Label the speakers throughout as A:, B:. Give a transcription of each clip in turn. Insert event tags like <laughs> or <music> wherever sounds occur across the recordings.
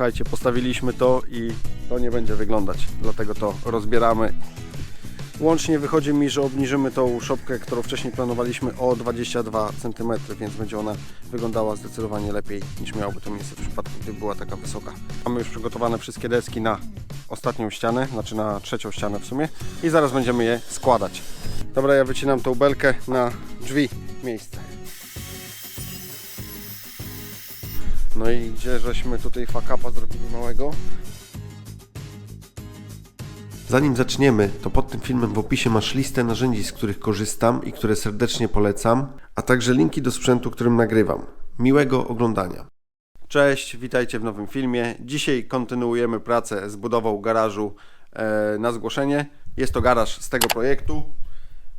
A: Słuchajcie, postawiliśmy to i to nie będzie wyglądać, dlatego to rozbieramy. Łącznie wychodzi mi, że obniżymy tą szopkę, którą wcześniej planowaliśmy o 22 cm, więc będzie ona wyglądała zdecydowanie lepiej niż miałoby to miejsce w przypadku, gdyby była taka wysoka. Mamy już przygotowane wszystkie deski na ostatnią ścianę, znaczy na trzecią ścianę w sumie i zaraz będziemy je składać. Dobra, ja wycinam tą belkę na drzwi miejsce. No i gdzie żeśmy tutaj fakapa zrobili małego?
B: Zanim zaczniemy, to pod tym filmem w opisie masz listę narzędzi, z których korzystam i które serdecznie polecam, a także linki do sprzętu, którym nagrywam. Miłego oglądania.
A: Cześć, witajcie w nowym filmie. Dzisiaj kontynuujemy pracę z budową garażu e, na zgłoszenie. Jest to garaż z tego projektu.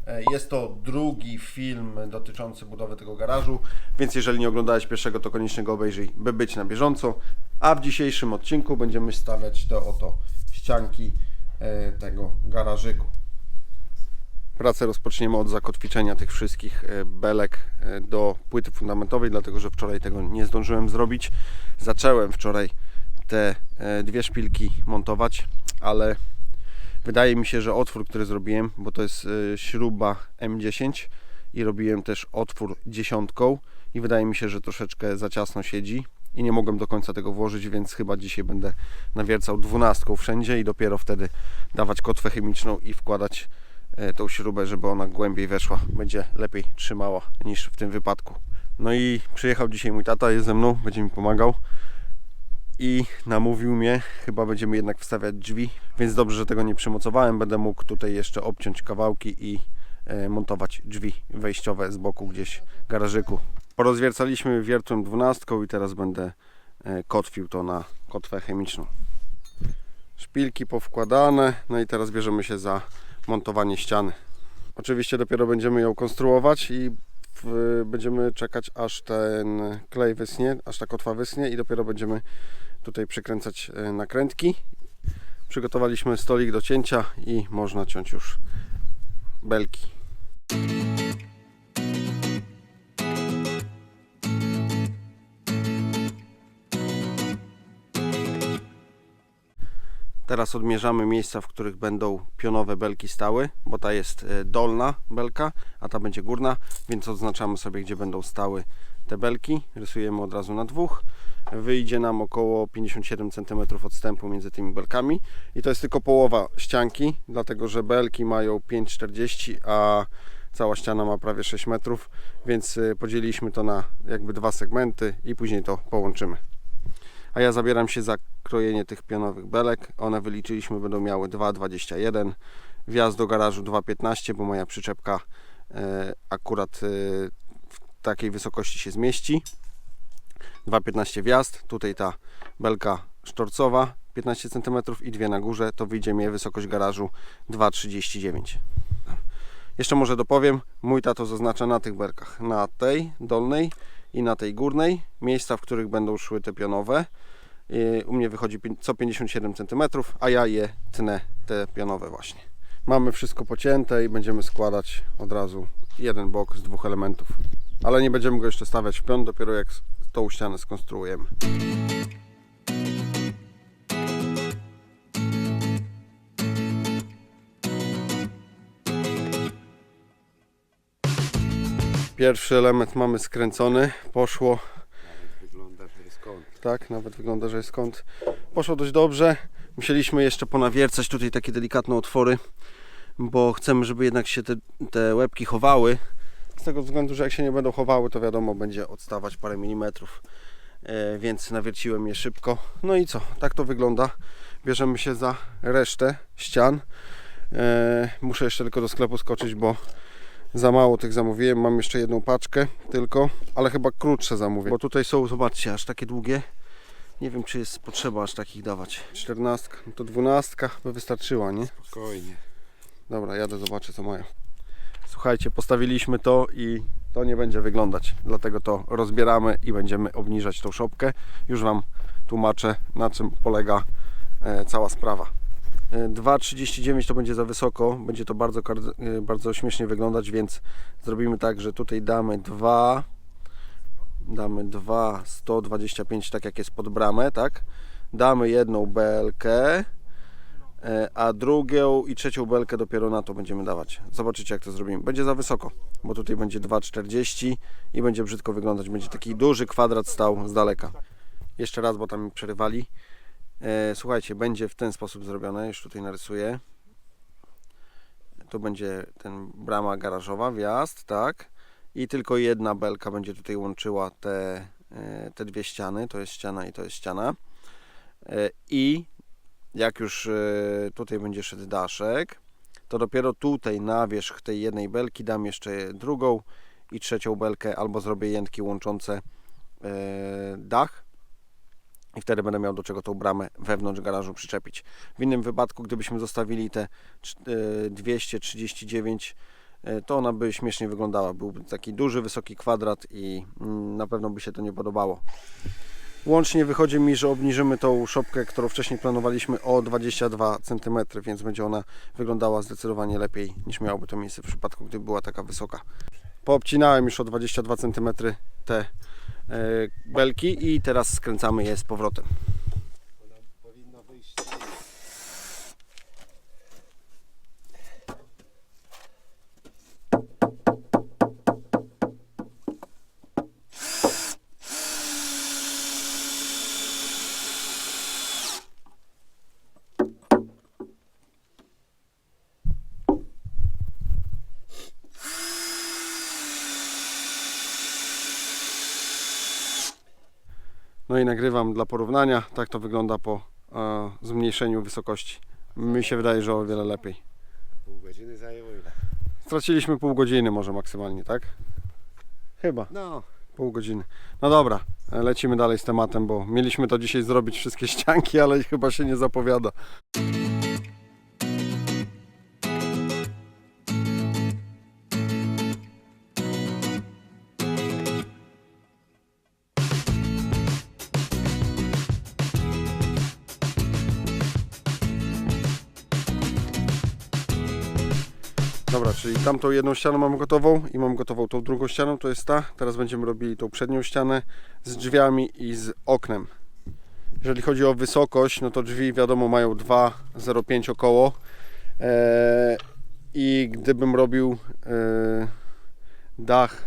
A: E, Jest to drugi film dotyczący budowy tego garażu, więc jeżeli nie oglądałeś pierwszego, to koniecznie go obejrzyj, by być na bieżąco. A w dzisiejszym odcinku będziemy stawiać te oto ścianki e, tego garażyku. Pracę rozpoczniemy od zakotwiczenia tych wszystkich e, belek do płyty fundamentowej, dlatego że wczoraj tego nie zdążyłem zrobić. Zacząłem wczoraj te dwie szpilki montować, ale wydaje mi się, że otwór, który zrobiłem, bo to jest e, śruba M10 i robiłem też otwór dziesiątką i wydaje mi się, że troszeczkę za ciasno siedzi i nie mogłem do końca tego włożyć, więc chyba dzisiaj będę nawiercał dwunastką wszędzie i dopiero wtedy dawać kotwę chemiczną i wkładać e, tą śrubę, żeby ona głębiej weszła, będzie lepiej trzymała niż w tym wypadku. No i przyjechał dzisiaj mój tata, jest ze mną, będzie mi pomagał i namówił mnie, chyba będziemy jednak wstawiać drzwi, więc dobrze, że tego nie przymocowałem, będę mógł tutaj jeszcze obciąć kawałki i e, montować drzwi wejściowe z boku gdzieś garażyku. Porozwiercaliśmy wiertłem 12 i teraz będę e, kotwił to na kotwę chemiczną. Szpilki powkładane, no i teraz bierzemy się za montowanie ściany. Oczywiście dopiero będziemy ją konstruować i będziemy czekać aż ten klej wysnie, aż ta kotwa wysnie i dopiero będziemy tutaj przykręcać e, nakrętki. Przygotowaliśmy stolik do cięcia i można ciąć już belki. Teraz odmierzamy miejsca, w których będą pionowe belki stały, bo ta jest e, dolna belka, a ta będzie górna, więc odznaczamy sobie, gdzie będą stały te belki. Rysujemy od razu na dwóch. Wyjdzie nam około 57 cm odstępu między tymi belkami i to jest tylko połowa ścianki, dlatego że belki mają 5,40 a cała ściana ma prawie 6 metrów, więc e, podzieliliśmy to na jakby dwa segmenty i później to połączymy a ja zabieram się za krojenie tych pionowych belek. One wyliczyliśmy będą miały 2,21. Wjazd do garażu 2,15, bo moja przyczepka e, akurat e, takiej wysokości się zmieści. 2,15 wjazd. Tutaj ta belka sztorcowa 15 cm i dwie na górze. To wyjdzie mi wysokość garażu 2,39. Jeszcze może dopowiem, mój tato zaznacza na tych belkach, na tej dolnej i na tej górnej, miejsca, w których będą szły te pionowe. U mnie wychodzi co 57 cm, a ja je tnę te pionowe właśnie. Mamy wszystko pocięte i będziemy składać od razu jeden bok z dwóch elementów. Ale nie będziemy go jeszcze stawiać w pion, dopiero jak tą ścianę skonstruujemy. Pierwszy element mamy skręcony, poszło
B: Wygląda, że jest kąt.
A: tak, nawet wygląda, że jest kąt. Poszło dość dobrze. Musieliśmy jeszcze ponawiercać tutaj takie delikatne otwory, bo chcemy, żeby jednak się te, te łebki chowały. Z tego względu, że jak się nie będą chowały, to wiadomo, będzie odstawać parę milimetrów. E, więc nawierciłem je szybko. No i co? Tak to wygląda. Bierzemy się za resztę ścian. E, muszę jeszcze tylko do sklepu skoczyć, bo za mało tych zamówiłem. Mam jeszcze jedną paczkę tylko, ale chyba krótsze zamówię. Bo tutaj są, zobaczcie, aż takie długie. Nie wiem, czy jest potrzeba aż takich dawać. 14, no to 12 by wystarczyła, nie?
B: Spokojnie.
A: Dobra, jadę, zobaczę co mają. Słuchajcie, postawiliśmy to i to nie będzie wyglądać. Dlatego to rozbieramy i będziemy obniżać tą szopkę. Już Wam tłumaczę, na czym polega e, cała sprawa. E, 2,39 to będzie za wysoko, będzie to bardzo, e, bardzo śmiesznie wyglądać, więc zrobimy tak, że tutaj damy 2, damy 2, 125, tak jak jest pod bramę, tak? damy jedną belkę, e, a drugą i trzecią belkę dopiero na to będziemy dawać. Zobaczycie jak to zrobimy. Będzie za wysoko, bo tutaj będzie 2,40 i będzie brzydko wyglądać. Będzie taki duży kwadrat stał z daleka. Jeszcze raz, bo tam mi przerywali. E, Słuchajcie, będzie w ten sposób zrobione, już tutaj narysuję. Tu będzie ten brama garażowa, wjazd, tak? I tylko jedna belka będzie tutaj łączyła te, e, te dwie ściany. To jest ściana i to jest ściana. E, I jak już e, tutaj będzie szedł daszek, to dopiero tutaj na wierzch tej jednej belki dam jeszcze drugą i trzecią belkę, albo zrobię jętki łączące e, dach i wtedy będę miał do czego tą bramę wewnątrz garażu przyczepić. W innym wypadku, gdybyśmy zostawili te cz- e, 239, e, to ona by śmiesznie wyglądała. Byłby taki duży, wysoki kwadrat i mm, na pewno by się to nie podobało. Łącznie wychodzi mi, że obniżymy tą szopkę, którą wcześniej planowaliśmy o 22 cm, więc będzie ona wyglądała zdecydowanie lepiej niż miałoby to miejsce w przypadku, gdyby była taka wysoka. Poobcinałem już o 22 cm te e, belki i teraz skręcamy je z powrotem. I nagrywam dla porównania. Tak to wygląda po e, zmniejszeniu wysokości. Mi się wydaje, że o wiele lepiej.
C: Pół godziny zajęło ile?
A: Straciliśmy pół godziny może maksymalnie, tak? Chyba.
C: No,
A: Pół godziny. No dobra, lecimy dalej z tematem, bo mieliśmy to dzisiaj zrobić wszystkie <laughs> ścianki, ale chyba się nie zapowiada. Dobra, czyli tamtą jedną ścianę mam gotową i mam gotową tą drugą ścianą, to jest ta. Teraz będziemy robili tą przednią ścianę z drzwiami i z oknem. Jeżeli chodzi o wysokość, no to drzwi wiadomo mają 2,05 około. Eee, I gdybym robił eee, dach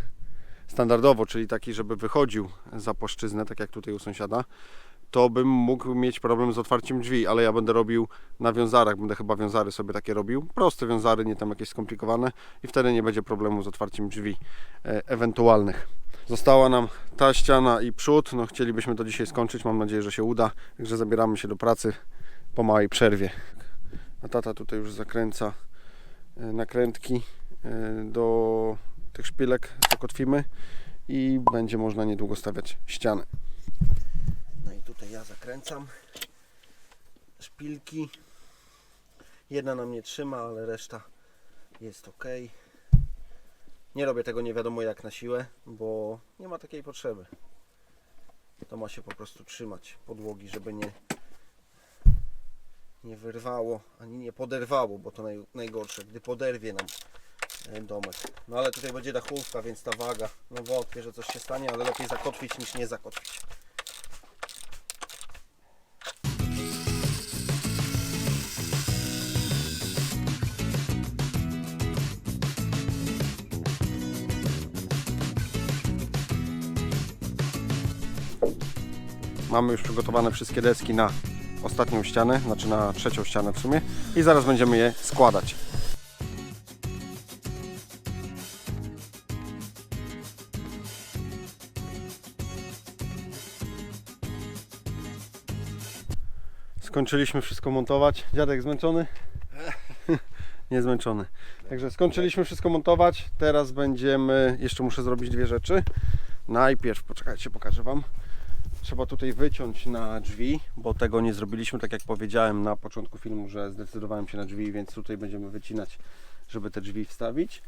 A: standardowo, czyli taki, żeby wychodził za płaszczyznę, tak jak tutaj u sąsiada, to bym mógł mieć problem z otwarciem drzwi, ale ja będę robił na wiązarach, będę chyba wiązary sobie takie robił, proste wiązary, nie tam jakieś skomplikowane i wtedy nie będzie problemu z otwarciem drzwi e, ewentualnych. Została nam ta ściana i przód, no chcielibyśmy to dzisiaj skończyć, mam nadzieję, że się uda, także zabieramy się do pracy po małej przerwie. A tata tutaj już zakręca e, nakrętki e, do tych szpilek, zakotwimy i będzie można niedługo stawiać ścianę. Ja zakręcam szpilki. Jedna nam nie trzyma, ale reszta jest ok. Nie robię tego nie wiadomo jak na siłę, bo nie ma takiej potrzeby. To ma się po prostu trzymać podłogi, żeby nie, nie wyrwało ani nie poderwało, bo to naj, najgorsze, gdy poderwie nam e, domek. No ale tutaj będzie dachówka, więc ta waga, no wątpię, że coś się stanie, ale lepiej zakotwić niż nie zakotwić. Mamy już przygotowane wszystkie deski na ostatnią ścianę, znaczy na trzecią ścianę w sumie i zaraz będziemy je składać. Skończyliśmy wszystko montować. Dziadek zmęczony? <laughs> Nie zmęczony. Także skończyliśmy wszystko montować. Teraz będziemy. Jeszcze muszę zrobić dwie rzeczy. Najpierw, poczekajcie, pokażę Wam. Trzeba tutaj wyciąć na drzwi, bo tego nie zrobiliśmy, tak jak powiedziałem na początku filmu, że zdecydowałem się na drzwi, więc tutaj będziemy wycinać, żeby te drzwi wstawić.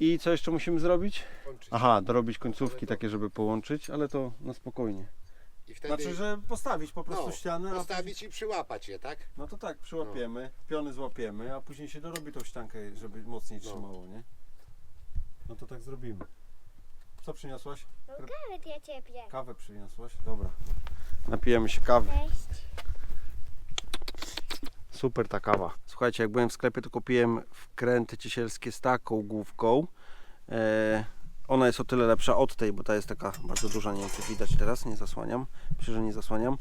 A: I co jeszcze musimy zrobić? Aha, dorobić końcówki takie, żeby połączyć, ale to na spokojnie.
C: I wtedy
A: Znaczy, że postawić po prostu
C: no,
A: ścianę, a
C: postawić i przyłapać je, tak?
A: no to tak, przyłapiemy, piony złapiemy, a później się dorobi tą ściankę, żeby mocniej
C: No.
A: trzymało, nie? No to tak zrobimy. Co przyniosłaś?
D: Kawę dla ciebie.
A: Kawę przyniosłaś? Dobra. Napijemy się kawy.
D: Cześć.
A: Super ta kawa. Słuchajcie, jak byłem w sklepie, to kupiłem wkręty ciesielskie z taką główką. E, ona jest o tyle lepsza od tej, bo ta jest taka bardzo duża, nie wiem czy widać teraz, nie zasłaniam. Myślę, że nie zasłaniam.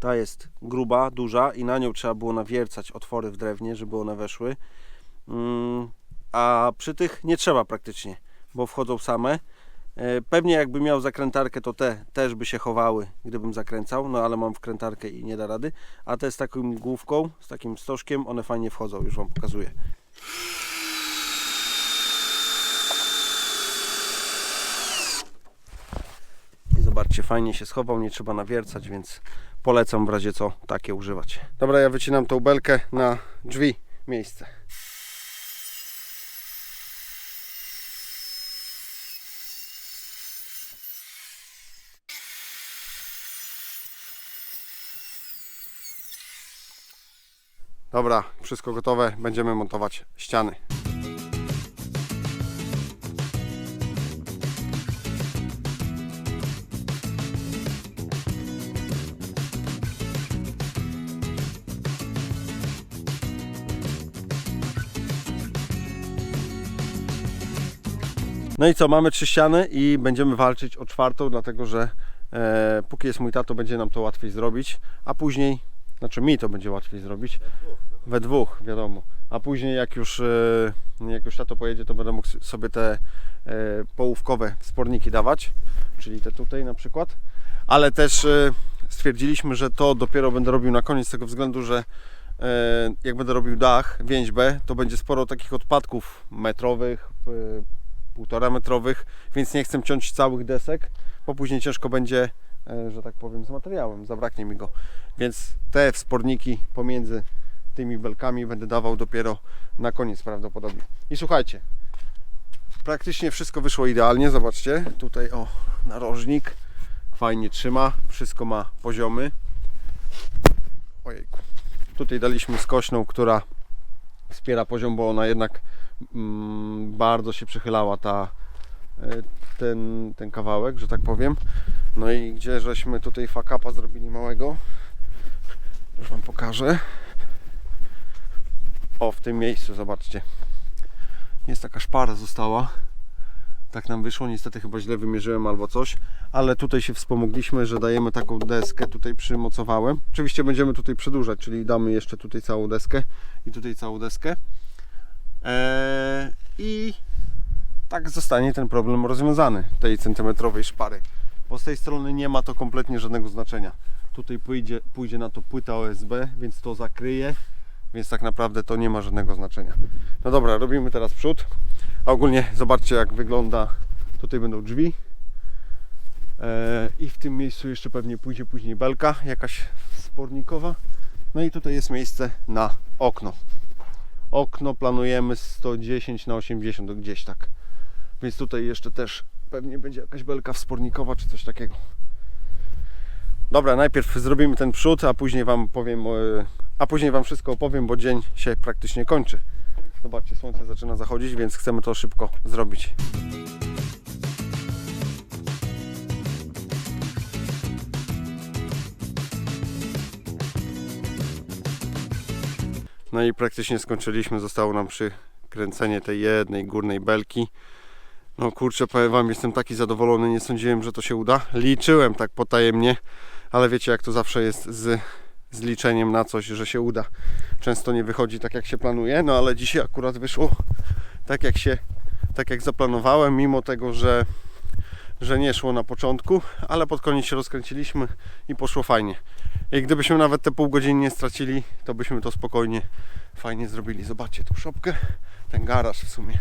A: Ta jest gruba, duża i na nią trzeba było nawiercać otwory w drewnie, żeby one weszły. Mm, a przy tych nie trzeba praktycznie, bo wchodzą same. E, Pewnie jakby miał zakrętarkę, to te też by się chowały, gdybym zakręcał, no ale mam wkrętarkę i nie da rady. A te z taką główką, z takim stożkiem, one fajnie wchodzą, już Wam pokazuję. I zobaczcie, fajnie się schował, nie trzeba nawiercać, więc polecam w razie co takie używać. Dobra, ja wycinam tą belkę na drzwi miejsce. Dobra, wszystko gotowe, będziemy montować ściany. No i co, mamy trzy ściany i będziemy walczyć o czwartą, dlatego że e, póki jest mój tato, będzie nam to łatwiej zrobić, a później, znaczy mi to będzie łatwiej zrobić, we dwóch, wiadomo. A później jak już, e, jak już tato pojedzie, to będę mógł sobie te e, połówkowe wsporniki dawać, czyli te tutaj na przykład. Ale też e, stwierdziliśmy, że to dopiero będę robił na koniec z tego względu, że jak będę robił dach, więźbę, to będzie sporo takich odpadków metrowych, półtora metrowych, więc nie chcę ciąć całych desek, bo później ciężko będzie, że tak powiem, z materiałem, zabraknie mi go. Więc te wsporniki pomiędzy tymi belkami będę dawał dopiero na koniec prawdopodobnie. I słuchajcie, praktycznie wszystko wyszło idealnie, zobaczcie, tutaj o, narożnik fajnie trzyma, wszystko ma poziomy. Ojejku. Tutaj daliśmy skośną, która wspiera poziom, bo ona jednak mm, bardzo się przychylała ta, e, ten, ten kawałek, że tak powiem. No i gdzie żeśmy tutaj fakapa zrobili małego, już Wam pokażę. O, w tym miejscu, zobaczcie. Jest taka szpara została. Tak nam wyszło, niestety chyba źle wymierzyłem albo coś, ale tutaj się wspomogliśmy, że dajemy taką deskę, tutaj przymocowałem. Oczywiście będziemy tutaj przedłużać, czyli damy jeszcze tutaj całą deskę i tutaj całą deskę. Eee, I tak zostanie ten problem rozwiązany, tej centymetrowej szpary. Bo z tej strony nie ma to kompletnie żadnego znaczenia. Tutaj pójdzie, pójdzie na to płyta OSB, więc to zakryje, więc tak naprawdę to nie ma żadnego znaczenia. No dobra, robimy teraz przód. A ogólnie zobaczcie jak wygląda. Tutaj będą drzwi. Eee, I w tym miejscu jeszcze pewnie pójdzie później belka jakaś spornikowa. No i tutaj jest miejsce na okno. Okno planujemy 110 na 80 gdzieś tak. Więc tutaj jeszcze też pewnie będzie jakaś belka wspornikowa czy coś takiego. Dobra, najpierw zrobimy ten przód, a później Wam powiem, e, a później Wam wszystko opowiem, bo dzień się praktycznie kończy. Zobaczcie, słońce zaczyna zachodzić, więc chcemy to szybko zrobić. No i praktycznie skończyliśmy. Zostało nam przykręcenie tej jednej górnej belki. No kurczę, powiem Wam, jestem taki zadowolony. Nie sądziłem, że to się uda. Liczyłem tak potajemnie, ale wiecie, jak to zawsze jest z, z liczeniem na coś, że się uda. Często nie wychodzi tak, jak się planuje, no ale dzisiaj akurat wyszło tak, jak się, tak jak zaplanowałem, mimo tego, że, że nie szło na początku, ale pod koniec się rozkręciliśmy i poszło fajnie. I gdybyśmy nawet te pół godziny nie stracili, to byśmy to spokojnie, fajnie zrobili. Zobaczcie tą szopkę, ten garaż w sumie.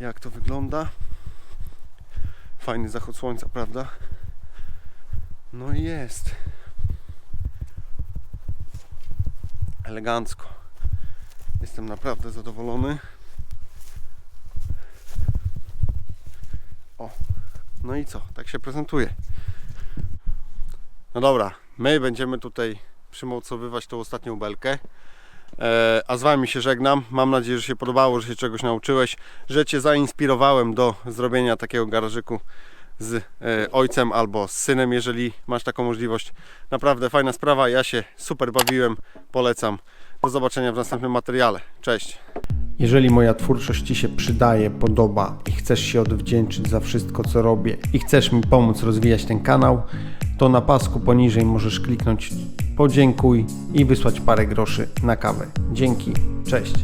A: Jak to wygląda. Fajny zachód słońca, prawda? No i jest. Elegancko. Jestem naprawdę zadowolony. O, no i co? Tak się prezentuje. No dobra, my będziemy tutaj przymocowywać tą ostatnią belkę. E, a z Wami się żegnam. Mam nadzieję, że się podobało, że się czegoś nauczyłeś, że Cię zainspirowałem do zrobienia takiego garażyku z e, ojcem albo z synem, jeżeli masz taką możliwość. Naprawdę fajna sprawa. Ja się super bawiłem. Polecam.
E: Do zobaczenia w następnym materiale. Cześć.
A: Jeżeli moja twórczość Ci się przydaje, podoba i chcesz się odwdzięczyć za wszystko, co robię i chcesz mi pomóc rozwijać ten kanał, to na pasku poniżej możesz kliknąć podziękuj i wysłać parę groszy na kawę. Dzięki, cześć.